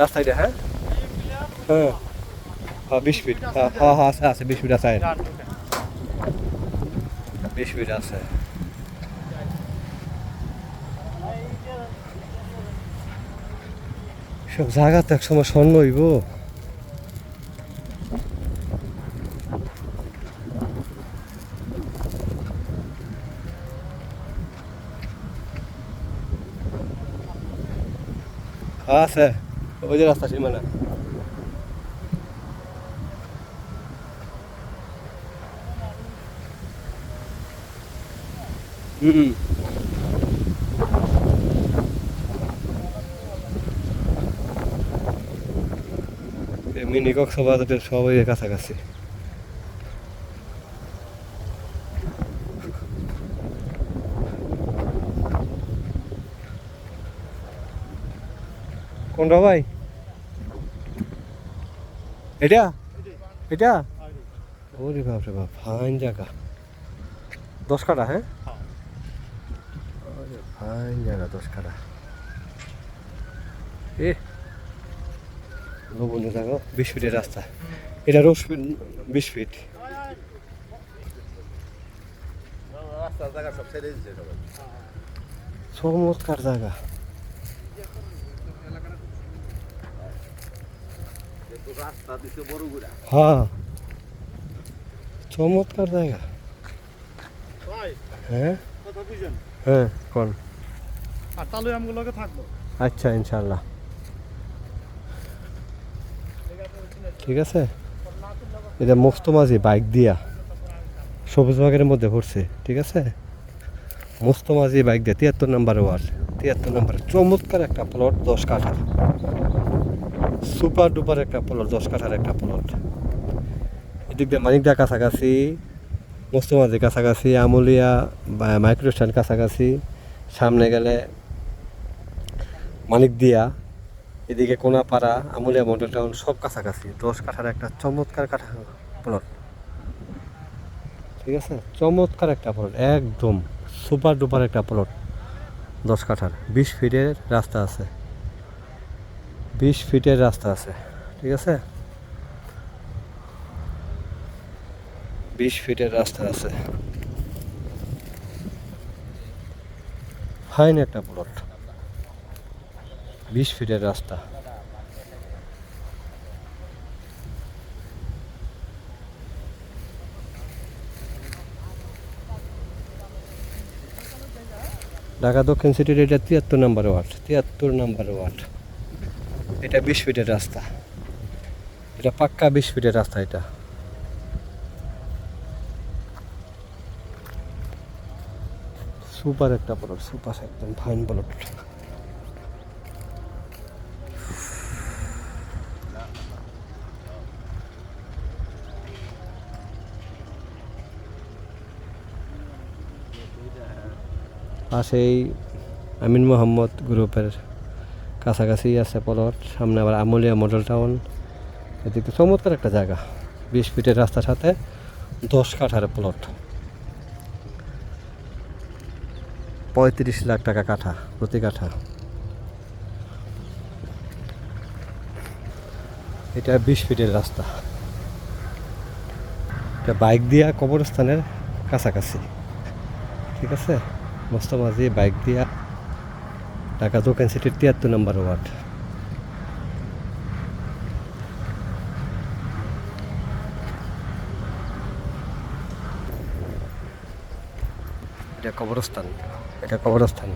রাস্তা এটা হ্যাঁ। হ্যাঁ হ্যাঁ বিশ ফিট। হ্যাঁ হ্যাঁ হ্যাঁ আছে আছে বিশ ফিট আছে। বিশ ফিট আছে। সব জায়গা তো একসময় স্বর্ণ হইব। আছে। ওই যে রাস্তা সীমানা। হুম মিনি কক্সবাজারের সবাই কাছাকাছি। কোনটা ভাই? এটা? এটা? ওরে বাপ রে বাপ ফাইন জায়গা। দশ কাটা হ্যাঁ? ওরে ফাইন জায়গা দশ কাটা এ। লবণীয় জায়গা বিশ ফিটের রাস্তা। এটা রোজ বিশ ফিট। চমৎকার জায়গা। হ্যাঁ। চমৎকার জায়গা। হ্যাঁ? হ্যাঁ কোন? আচ্ছা ইনশাল্লাহ ঠিক আছে? এটা মোস্তমাজি বাইক দিয়া। সবুজ বাগের মধ্যে পড়ছে ঠিক আছে? মোস্তমাজি বাইক দিয়ে তিয়াত্তর নাম্বার ওয়ার্ড তিয়াত্তর নাম্বার চমৎকার একটা প্লট দশ কাঠার সুপার ডুপার একটা প্লট দশ কাঠার একটা প্লট এদিক দিয়ে মানিকদা কাছাকাছি মোস্তমাজি কাছাকাছি, আমুলিয়া মাইক্রো স্ট্যান্ড কাছাকাছি, সামনে গেলে মানিক দিয়া এদিকে কোনাপাড়া, আমুলিয়া মডেল টাউন সব কাছাকাছি। দশ কাঠার একটা চমৎকার কাঠা প্লট ঠিক আছে? চমৎকার একটা প্লট একদম সুপার ডুপার একটা প্লট দশ কাঠার, বিশ ফিটের রাস্তা আছে। বিশ ফিটের রাস্তা আছে, ঠিক আছে? বিশ ফিটের রাস্তা আছে। ফাইন একটা প্লট বিশ ফিটের রাস্তা। ঢাকা দক্ষিণ সিটির এটা তিয়াত্তর নাম্বার ওয়ার্ড, তিয়াত্তর নাম্বার ওয়ার্ড। এটা বিশ ফিটের রাস্তা। এটা পাক্কা বিশ ফিটের রাস্তা এটা। সুপার একটা প্লট সুপার একদম ফাইন প্লট পাশেই আমিন মোহাম্মদ গ্রুপের কাছাকাছি আছে প্লট, সামনে আবার আমলিয়া মডেল টাউন এদিকে চমৎকার একটা জায়গা, বিশ ফিটের রাস্তার সাথে দশ কাঠার প্লট পঁয়ত্রিশ লাখ টাকা কাঠা, প্রতি কাঠা। এটা বিশ ফিটের রাস্তা। এটা বাইক দিয়া কবরস্থানের কাছাকাছি। ঠিক আছে? মোস্তমাজি বাইক দিয়া ঢাকা দোকান সিটির তিয়াত্তর নম্বর ওয়ার্ড। এটা কবরস্থান। এটা কবরস্থান।